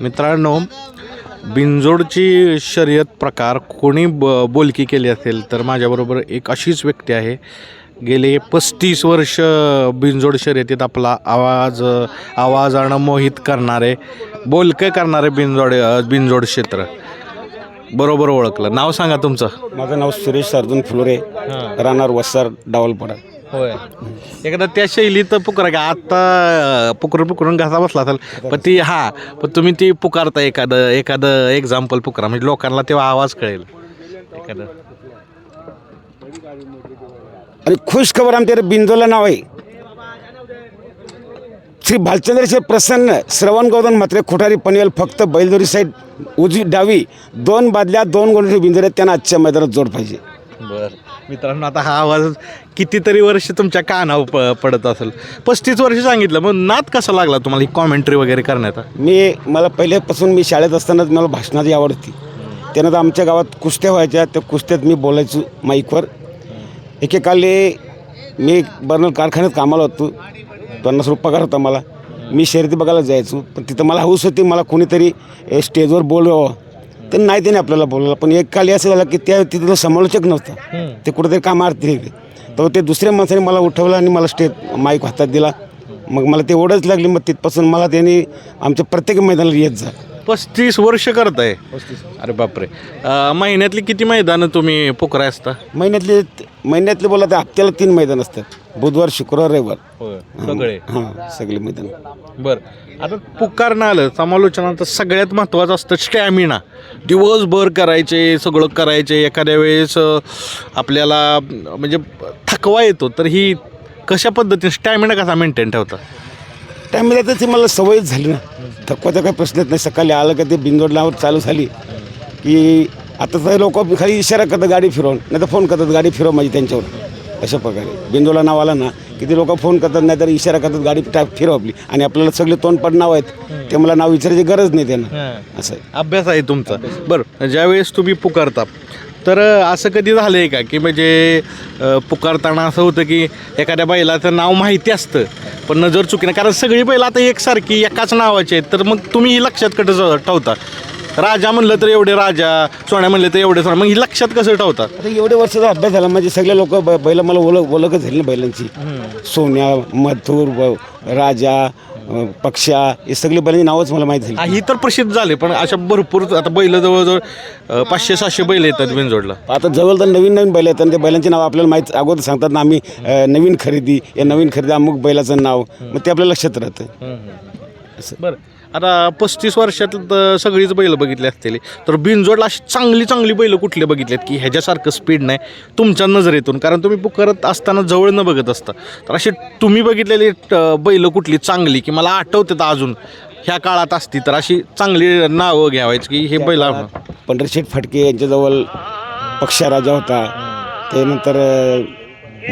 मित्रांनो बिंजोडची शर्यत प्रकार कोणी ब बोलकी केली असेल तर माझ्याबरोबर एक अशीच व्यक्ती आहे. गेले पस्तीस वर्ष बिंजोड शर्यतीत आपला आवाज आवाजानं मोहित करणारे बोलकं करणारे बिंजोड बिंजोड क्षेत्र. बरोबर ओळखलं. नाव सांगा तुमचं. माझं नाव सुरेश अर्जुन फुलोरे. राहणार वसार डावलपाडा. होय. एकदा त्या शैलीत पुकारा का आत्ता पुकरून पुकरून घासा बसला असेल. पण ती हा पण तुम्ही ती पुकारता एखादं एखादं एक्झाम्पल पुकारा. म्हणजे लोकांना तेव्हा आवाज कळेल. एखादं. आणि खुश खबर आमच्या बिंदोला नाव आहे. श्री भालचंद्रचे प्रसन्न श्रवण गोदन मात्र खुटारी पनवेल फक्त बैलदोरी साईड उजवी डावी दोन बादल्या दोन गोंडे बिंदोरे त्यांना आजच्या मैदानात जोड पाहिजे. बर. मित्रांनो आता हा आवाज कितीतरी वर्ष तुमच्या कानावर प पडत असेल. पस्तीस वर्ष सांगितलं मग नाद कसा लागला तुम्हाला ही कॉमेंट्री वगैरे करण्याचा? मी मला पहिल्यापासून मी शाळेत असतानाच मला भाषणाची आवड होती. त्यानंतर आमच्या गावात कुस्त्या व्हायच्या त्या कुस्त्यात मी बोलायचो माईकवर. एकेकाले मी बर्नल कारखान्यात कामाला होतो. पन्नास रुपये पगार होता मला. मी शर्यती बघायला जायचो. पण तिथं मला हौस होती मला कोणीतरी ए, स्टेजवर बोलवावं. तर नाही त्याने आपल्याला बोलवलं. पण एक काली असं झालं की त्या तिथं समालोचक नव्हता. ते कुठेतरी कामार्थी निघले तर ते दुसऱ्या माणसाने मला उठवलं आणि मला स्टेज माईक हातात दिला. मग मला ते ओढच लागली मग तिथपासून मला त्यांनी आमच्या प्रत्येक मैदानाला येत जा पस्तीस वर्ष करताय. अरे बापरे. अं, महिन्यातली किती मैदानं तुम्ही पुकराय असता? महिन्यातले महिन्यातले बोला तर हप्त्याला तीन मैदान असतात. बुधवार शुक्रवार रविवार. सगळे? हां. सगळे मैदान. बर. आता पुकारणं आलं. समालोचनाचं सगळ्यात महत्त्वाचं असतं स्टॅमिना. दिवसभर करायचे सगळं करायचे. एखाद्या वेळेस अं, आपल्याला अं, म्हणजे थकवा येतो. तर ही कशा पद्धतीने स्टॅमिना कसा मेंटेन ठेवता? त्यामध्ये आता ती मला सवयच झाली ना. थकवाचा काही प्रश्नच नाही. सकाळी आलं का ते बिंदोडलावर चालू झाली. की आता तर लोक खाली इशारा करतात गाडी फिरवून. नाही तर फोन करतात गाडी फिरव माझी त्यांच्यावर. अशा प्रकारे. बिंदोला नाव आला ना की ते लोक फोन करतात नाही तर इशारा करतात गाडी टाक फिरव आपली. आणि आपल्याला सगळे तोंडपड नाव आहेत. ते मला नाव विचारायची गरज नाही त्यांना. असं आहे. अभ्यास आहे तुमचा. बरं ज्यावेळेस तुम्ही पुकारता तर असं कधी झालं आहे का? की म्हणजे अं, पुकारताना असं होतं की एखाद्या बैलाचं नाव माहिती असतं पण नजर चुकीनं कारण सगळी बैल आता एकसारखी एकाच नावाची आहेत. तर मग तुम्ही ही लक्षात कसं ठेवता? राजा म्हणलं तर एवढे राजा सोन्या म्हणलं तर एवढे सोन्या मग ही लक्षात कसं ठेवतात आता एवढे वर्षाचा अभ्यास झाला म्हणजे सगळे लोक बैल मला ओळख ओळखच झाली ना बैलांची. सोन्या मथुर ब- राजा पक्षा हे सगळे बैलांची नावच मला माहीत झाली. हा, ही तर प्रसिद्ध झाले पण अशा भरपूर आता बैल जवळजवळ अं, पाचशे सहाशे बैल येतात बिनजोडला. आता जवळ तर नवीन नवीन बैल आहेत आणि त्या बैलांचे नाव आपल्याला माहीत अगोदर सांगतात ना आम्ही अ, नवीन खरेदी या नवीन खरेदी अमुक बैलाचं नाव मग ते आपल्या लक्षात राहतं. बरं. आता पस्तीस वर्षात तर सगळीच बैल बघितली असतील. तर बिनजोडला अशी चांगली चांगली बैल बघितली आहेत की ह्याच्यासारखं स्पीड नाही तुमच्या नजरेतून? कारण तुम्ही करत असताना जवळ न बघत असता. तर अशी तुम्ही बघितलेली बैलं बैल कुठली चांगली की मला आठवते अजून? ह्या काळात असती तर अशी चांगली नावं घ्यावायची की हे बैल पंढरशेठ फटके यांच्याजवळ पक्षराजा होता. त्यानंतर अ,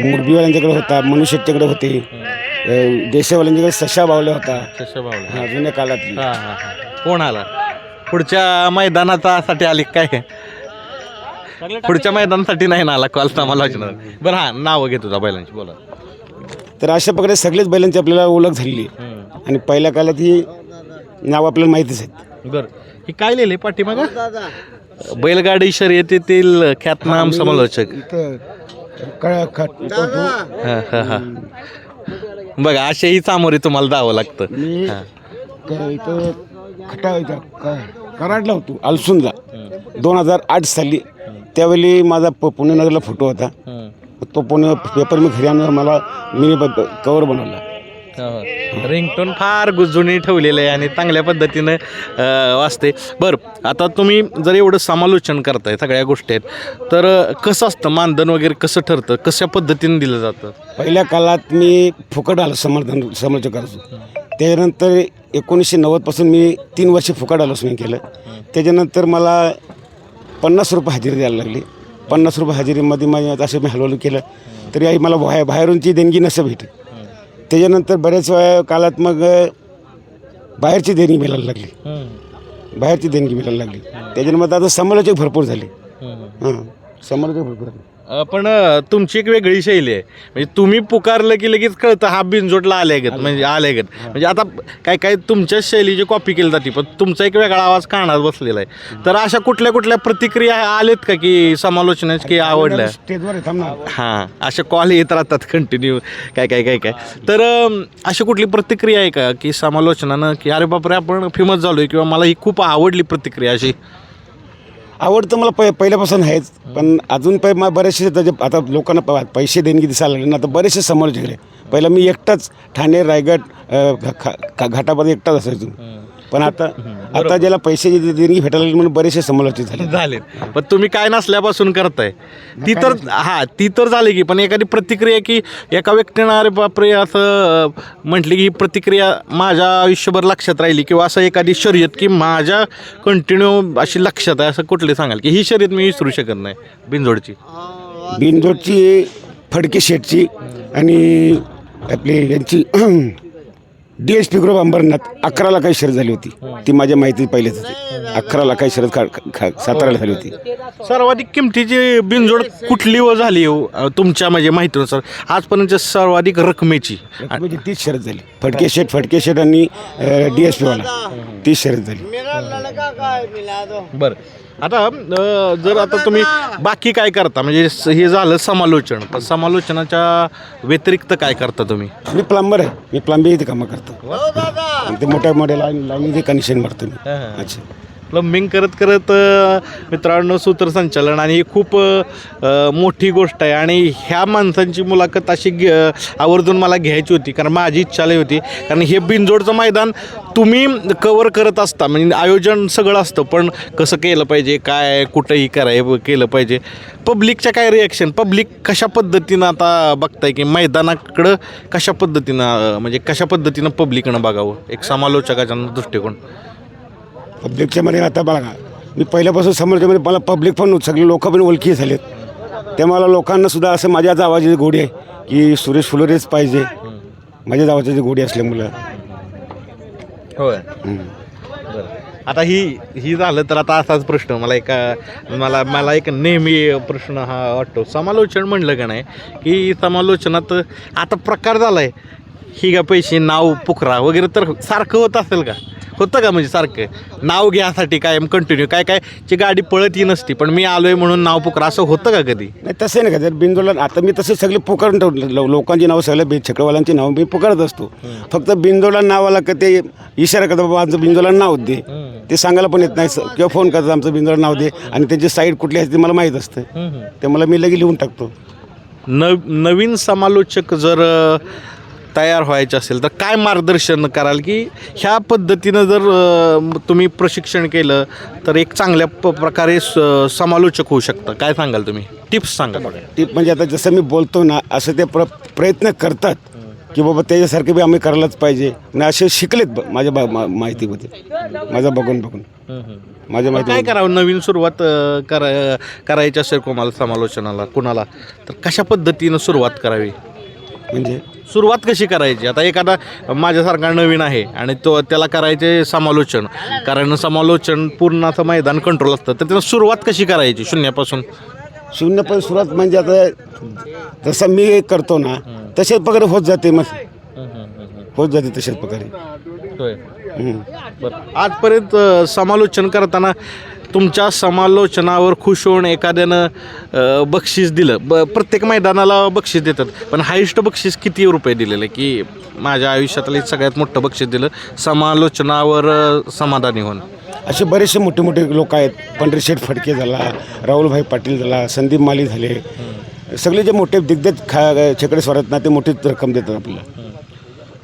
मुरबीवाल्यांच्याकडे होता मनुष्यच्याकडे होते. अ, देशवाल्यांच्याकडे सशा बावल्या होता हा, जुन्या काळातली. हां हां हां. कोण आला? पुढच्या मैदानाचा साठी आली काय? पुढच्या मैदानासाठी नाही ना आला कॉल मला बरं हां नावं घेत होता बैलांची बोला. तर अशा प्रकारे सगळेच बैलांची आपल्याला ओळख झालेली आहे. आणि पहिल्या काळात ही नाव आपल्याला माहितीच आहेत. बरं. हे काय लिहिले पाठीमाग? बैलगाडी शर्यतीतील ख्यातनाम समालोचक. हां, हां, हां. बघा असेही सामोरे तुम्हाला जावं लागतं. मी हां. क- इथं कराडला होतो दोन हजार आठ साली त्यावेळी माझा प पुणे नगरला फोटो होता. तो पुणे पेपर मी घरी आणून मला मिनी कवर बनवला. हो. रिंगटोन फार गुजुनी ठेवलेलं आहे आणि चांगल्या पद्धतीनं वाचते बरं आता तुम्ही जर एवढं समालोचन करताय सगळ्या गोष्टी आहेत तर कसं असतं? मानधन वगैरे कसं ठरतं? कशा पद्धतीने दिलं जातं? पहिल्या काळात मी फुकट आलो समर्थन समालोचक करायचो त्याच्यानंतर एकोणीसशे नव्वदपासून मी तीन वर्ष फुकट आलो मी केलं. त्याच्यानंतर मला पन्नास रुपये हजेरी द्यायला लागली. पन्नास रुपये हजेरीमध्ये माझ्या असं मी हलवलं केलं. तरी आई मला बाहेर बाहेरूनची देणगी नसं भेटी त्याच्यानंतर बऱ्याच वेळा काळात मग बाहेरची देणगी मिळायला लागली. बाहेरची देणगी मिळायला लागली. त्याच्यानंतर आता समालोचक भरपूर झाले. हां. समालोचक भरपूर झाले. अ, पण अ, तुमची एक वेगळी शैली आहे. म्हणजे तुम्ही पुकारलं की लगेच कळतं हा बिनजोडला आल्यागत म्हणजे आल्यागत म्हणजे आता काय काय तुमच्या शैलीची कॉपी केली जाते पण तुमचा एक वेगळा आवाज कानात बसलेला आहे. तर अशा कुठल्या कुठल्या प्रतिक्रिया आलेत का की समालोचनाच की आवडल्या? स्टेजवर हां असे कॉल येत राहतात कंटिन्यू काय काय काय काय? तर अम, अशी कुठली प्रतिक्रिया आहे का की समालोचनानं की अरे बापरे आपण फेमस झालो आहे किंवा मला ही खूप आवडली प्रतिक्रिया अशी आवड तर मला प पहिल्यापासून आहेच. पण अजून पै बरेचसे त्याचे आता लोकांना प- पैसे देणगी दिसायला लागले ना आता बरेचसे समोर झाले पहिलं मी एकटाच ठाणे रायगड खा- घाटामध्ये एकटाच असायचो. पण आता आता ज्याला पैसे देणगी भेटायला लागली म्हणून बरेचसे समालोचित झाले. झाले पण तुम्ही काय नसल्यापासून करताय. ती तर हा ती तर झाली की पण एखादी प्रतिक्रिया की एका व्यक्तीनं अरे बापरे असं म्हटली की ही प्रतिक्रिया माझ्या आयुष्यभर लक्षात राहिली किंवा असं एखादी शर्यत की माझ्या कंटिन्यू अशी लक्षात आहे असं कुठले सांगाल की ही शर्यत मी विसरू शकत नाही बिनजोडची? बिनजोडची फडके शेटची आणि आपली यांची D S P group Ambernath अकराला काही शर्यत झाली होती. ती माझ्या माहिती पहिलेच होती. अकराला काही शर्यत खा खा साताराला झाली होती. सर्वाधिक किमतीची बिनजोड कुठली व झाली हो अं, तुमच्या म्हणजे माहितीनुसार? आजपर्यंत सर्वाधिक रकमेची. म्हणजे तीच शर्यत झाली. फडके शेट फडके शेट आणि डी एस पीवाला तीच शर्यत झाली. बरं. आता अं, जर आता तुम्ही बाकी काय करता म्हणजे स- हे झालं समालोचन पण समालोचनाच्या व्यतिरिक्त काय करता तुम्ही? मी प्लंबर आहे. मी प्लंबिंग इथे कामं करतो. आणि ते मोठ्या मोठ्या लाईन लाईन इथे कनेक्शन मारतो मी. अच्छा. प्लंबिंग करत करत मित्रांनो सूत्रसंचालन आणि ही खूप मोठी गोष्ट आहे. आणि ह्या माणसांची मुलाखत अशी घे आवर्जून मला घ्यायची होती कारण माझी इच्छा लई होती. कारण हे बिनजोडचं मैदान तुम्ही कवर करत असता म्हणजे आयोजन सगळं असतं पण कसं केलं पाहिजे काय कुठंही कराय केलं पाहिजे. पब्लिकच्या काय रिॲक्शन पब्लिक कशा पद्धतीनं आता बघताय की मैदानाकडं कशा पद्धतीनं म्हणजे कशा पद्धतीनं पब्लिकनं बघावं? एक समालोचकाच्या दृष्टिकोन. पब्लिकच्या मध्ये आता बघा मी पहिल्यापासून समोरच्या मध्ये मला पब्लिक पण सगळे लोक पण ओळखी झालेत. त्या मला लोकांना सुद्धा असं माझ्याच आवाजाची गोडी आहे की सुरेश फुलोरेच पाहिजे. माझ्याच आवाजाची गोडी असल्यामुळं होय. आता ही ही झालं तर आता असाच प्रश्न मला एका मला मला एक नेहमी प्रश्न हा वाटतो. समालोचन म्हणलं का नाही की समालोचनात आता प्रकार झाला आहे ही का पैसे नाव पुकरा वगैरे तर सारखं होत असेल का? होतं का म्हणजे सारखं? नाव घ्यासाठी कायम कंटिन्यू काय काय? ची गाडी पळत ही नसती पण मी आलोय म्हणून नाव पुकरा असं होतं का कधी? नाही तसं नाही का जर बिंदोला आता मी तसे सगळे पुकारून ठेवले लो- लोकांची नावं सगळ्या बे छकडवाल्यांची नावं मी पुकारत असतो. फक्त बिंदोला नावाला का ते इशारा करतात बाबा आमचं बिंदोला नाव दे. ते सांगायला पण येत नाही स- किंवा फोन करतात आमचं बिंदोला नाव दे. आणि त्यांची साईड कुठली असते ते मला माहीत असतं. ते मला मी लगे लिहून टाकतो. न नवीन समालोचक जर अ, तयार व्हायचे असेल तर काय मार्गदर्शन कराल की ह्या पद्धतीनं जर तुम्ही प्रशिक्षण केलं तर एक चांगल्या प प्रकारे स- समालोचक होऊ शकता. काय सांगाल तुम्ही? टिप्स सांगा ती म्हणजे आता जसं मी बोलतो ना असं ते प्र प्रयत्न करतात की बाबा त्याच्यासारखे बी आम्ही करायलाच पाहिजे. आणि असे शिकलेत ब- माझ्या बा- मा- माहितीमध्ये. माझं बघून बघून. माझ्या काय माहिती करावं? नवीन सुरुवात अ, करा करायची असेल कोणाला समालोचनाला कोणाला तर कशा पद्धतीनं सुरुवात करावी? म्हणजे? सुरुवात कशी करायची? आता एखादा माझ्यासारखा नवीन आहे आणि तो त्याला करायचे समालोचन. कारण समालोचन पूर्ण असं मैदान कंट्रोल असतं. तर त्याला सुरुवात कशी करायची शून्यापासून? शून्य पण सुरुवात म्हणजे आता जसं मी करतो ना तशाच प्रकारे होत जाते मग. होत जाते तशाच प्रकारे हम्म. बरं. आजपर्यंत अ, समालोचन करताना तुमच्या समालोचनावर खुश होऊन एखाद्यानं बक्षीस दिलं. ब प्रत्येक मैदानाला बक्षीस देतात. पण हायेस्ट बक्षीस किती रुपये दिलेलं? की माझ्या आयुष्यातलं सगळ्यात मोठं बक्षीस दिलं समालोचनावर समाधानी होऊन असे बरेचसे मोठे मोठे लोक आहेत. पंढरीशेठ फडके झाला राहुलभाई पाटील झाला संदीप माली झाले. सगळे जे मोठे दिग्गज खा छकडे स्वरात ना ते मोठीच रक्कम देतात आपल्याला.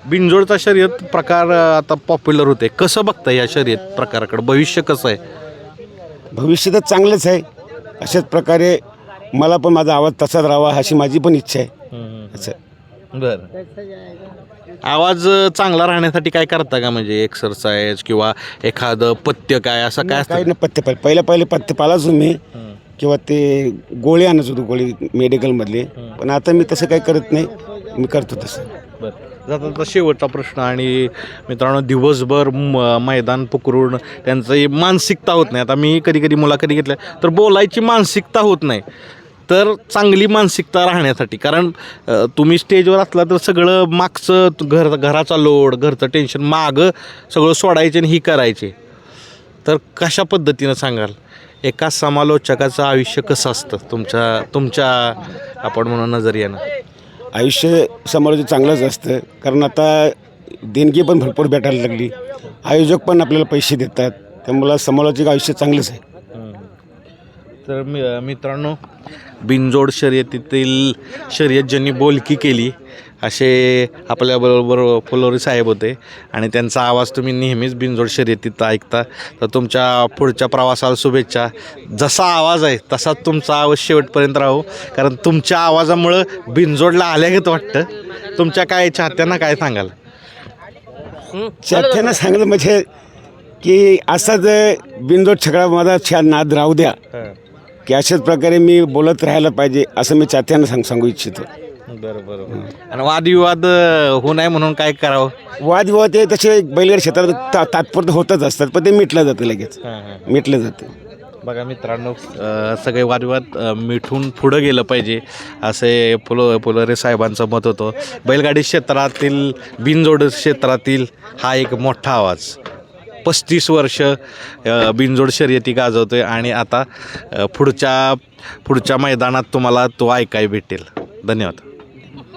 बिनजोडचा शर्यत प्रकार आता पॉप्युलर होते कसं बघता या शर्यत प्रकाराकडे? भविष्य कसं आहे? भविष्य तर चांगलंच आहे. अशाच प्रकारे मला पण माझा आवाज तसाच राहावा अशी माझी पण इच्छा आहे. असं. बरं. आवाज चांगला राहण्यासाठी काय करता का? म्हणजे एक्सरसाइज किंवा एखादं पथ्य काय? असं काय असतं? ना पत्ते पाल पहिल्या पहिले पत्ते पालाच मी. किंवा ते गोळे आणत होतो गोळी मेडिकलमधले पण आता मी तसं काही करत नाही. मी करतो तसं. आता शेवटचा प्रश्न आणि मित्रांनो दिवसभर म- मैदान पकडून त्यांचं मानसिकता होत नाही. आता मी कधी कधी मुलाखती घेतल्या तर बोलायची मानसिकता होत नाही. तर चांगली मानसिकता राहण्यासाठी कारण अ, तुम्ही स्टेजवर असला तर सगळं मागचं घर घराचा लोड घरचं टेन्शन मागं सगळं सोडायचे आणि ही करायचे. तर कशा पद्धतीनं सांगाल? एका समालोचकाचं आयुष्य कसं असतं? तुमच्या तुमच्या आपण म्हणून नजरियानं. आयुष्य समाजाचं चांगलंच असतं. कारण आता देणगी पण भरपूर भेटायला लागली. आयोजक पण आपल्याला पैसे देतात. त्यामुळं समाजाचे आयुष्य चांगलंच आहे. तर मी मित्रांनो बिनजोड शर्यतीतील शर्यत ज्यांनी बोलकी केली असे आपल्याबरोबर फुलोरी साहेब होते. आणि त्यांचा आवाज तुम्ही नेहमीच बिनजोड शर्यतीत ऐकता. तर तुमच्या पुढच्या प्रवासाला शुभेच्छा. जसा आवाज आहे तसाच तुमचा आवाज शेवटपर्यंत राहू. कारण तुमच्या आवाजामुळं बिनजोडला आल्यागत वाटतं. तुमच्या काय चाहत्यांना काय सांगाल? चाहत्यांना सांगितलं म्हणजे की असाच बिंदोड छकडा माझा छान नाद राहू द्या. की अशाच प्रकारे मी बोलत राहायला पाहिजे असं मी चाहत्यांना सांग सांगू इच्छितो. बरं बरं आणि वादविवाद अं, होऊ नये म्हणून काय करावं? वादविवाद हे तसे बैलगाडी क्षेत्रात ता तात्पुरतं होतच असतात पण ते मिटलं जातं लगेच. मिटलं जातं. बघा मित्रांनो अ, सगळे वादविवाद अ, मिठून पुढं गेलं पाहिजे असे फुलो फुलोरे साहेबांचं मत होतं. बैलगाडी क्षेत्रातील बिनजोड क्षेत्रातील हा एक मोठा आवाज. पस्तीस वर्ष अ, बिनजोड शर्यती गाजवतोय आणि आता अ, पुढच्या पुढच्या मैदानात तुम्हाला तो ऐकाय भेटेल. धन्यवाद.